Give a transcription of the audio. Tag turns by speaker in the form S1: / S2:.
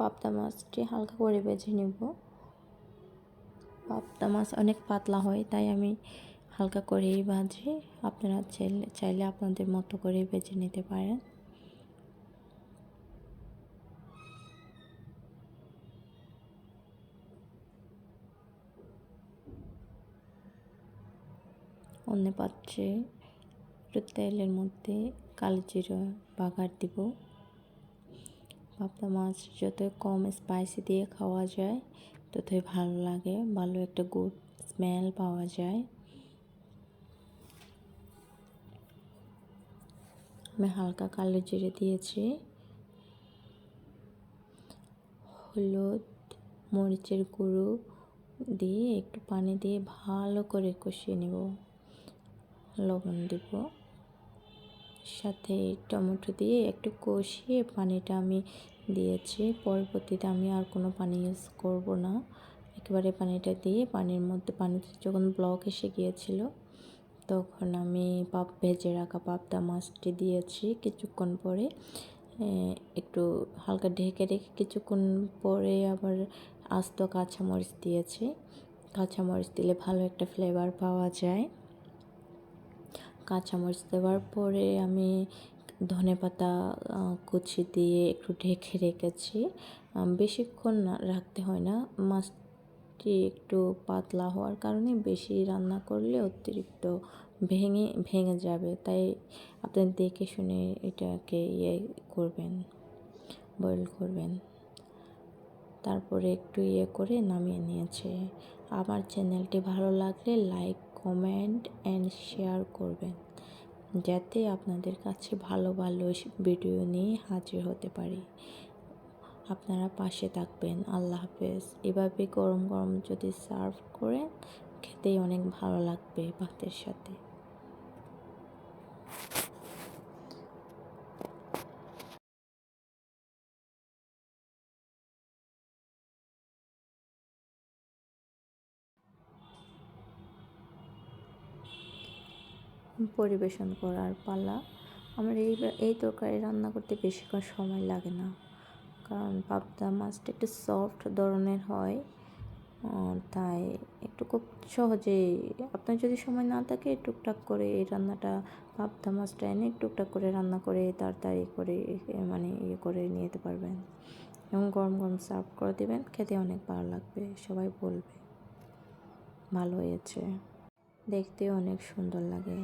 S1: পাবদা মাছটি হালকা করে ভেজে নেব। পাবদা মাছ অনেক পাতলা হয়, তাই আমি হালকা করেই ভাজি আপনারা চাইলে চাইলে আপনাদের মতো করে ভেজে নিতে পারেন। অন্য পাত্রে একটু তেলের মধ্যে কালো জিরা বাগার দিব। পাবদা মাছ যত কম স্পাইসি দিয়ে খাওয়া যায়, ততই ভালো লাগে। ভালো একটা গুড স্মেল পাওয়া যায়। আমি হালকা কালো জিরে দিয়েছি। হলুদ মরিচের গুঁড়ো দিয়ে একটু পানি দিয়ে ভালো করে কষিয়ে নেব। লবণ দেব। সাথে টমেটো দিয়ে একটু কষিয়ে পানিটা আমি দিয়েছি। পরবর্তীতে আমি আর কোনো পানি ইউজ করব না। একেবারে পানিটা দিয়ে পানির মধ্যে, পানিতে যখন ব্লক এসে গিয়েছিল, তখন আমি পাপ, ভেজে রাখা পাবদা মাছটি দিয়েছি কিছুক্ষণ পরে। একটু হালকা ঢেকে রেখে কিছুক্ষণ পরে আবার আস্ত কাঁচামরিচ দিয়েছি। কাঁচামরিচ দিলে ভালো একটা ফ্লেভার পাওয়া যায়। কাঁচামরিচ দেওয়ার পরে আমি ধনে পাতা কুচি দিয়ে একটু ঢেকে রেখেছি। বেশিক্ষণ রাখতে হয় না। মাছটি একটু পাতলা হওয়ার কারণে বেশি রান্না করলে অতিরিক্ত ভেঙে ভেঙে যাবে। তাই আপনি দেখে শুনে এটাকে ইয়ে করবেন বয়েল করবেন। তারপরে একটু ইয়ে করে নামিয়ে নিয়েছে। আমার চ্যানেলটি ভালো লাগলে লাইক কমেন্ট অ্যান্ড শেয়ার করবেন, যাতে আপনাদের কাছে ভালো ভালো ভিডিও নিয়ে হাজির হতে পারি। আপনারা পাশে থাকবেন। আল্লাহ হাফেজ। এভাবে গরম গরম যদি সার্ভ করেন, খেতেই অনেক ভালো লাগবে ভাতের সাথে। পরিবেশন করার পালা। আমার এই এই তরকারি রান্না করতে বেশিক্ষণ সময় লাগে না। কারণ পাবদা মাছটা একটু সফট ধরনের হয়। তাই একটু খুব সহজেই, আপনার যদি সময় না থাকে, টুকটাক করে এই রান্নাটা, পাবদা মাছটা এনে টুকটাক করে রান্না করে তাড়াতাড়ি করে মানে ইয়ে করে নিয়ে যেতে পারবেন। এবং গরম গরম সার্ভ করে দেবেন, খেতে অনেক ভালো লাগবে, সবাই বলবে। ভালো হয়েছে। দেখতে অনেক সুন্দর লাগে।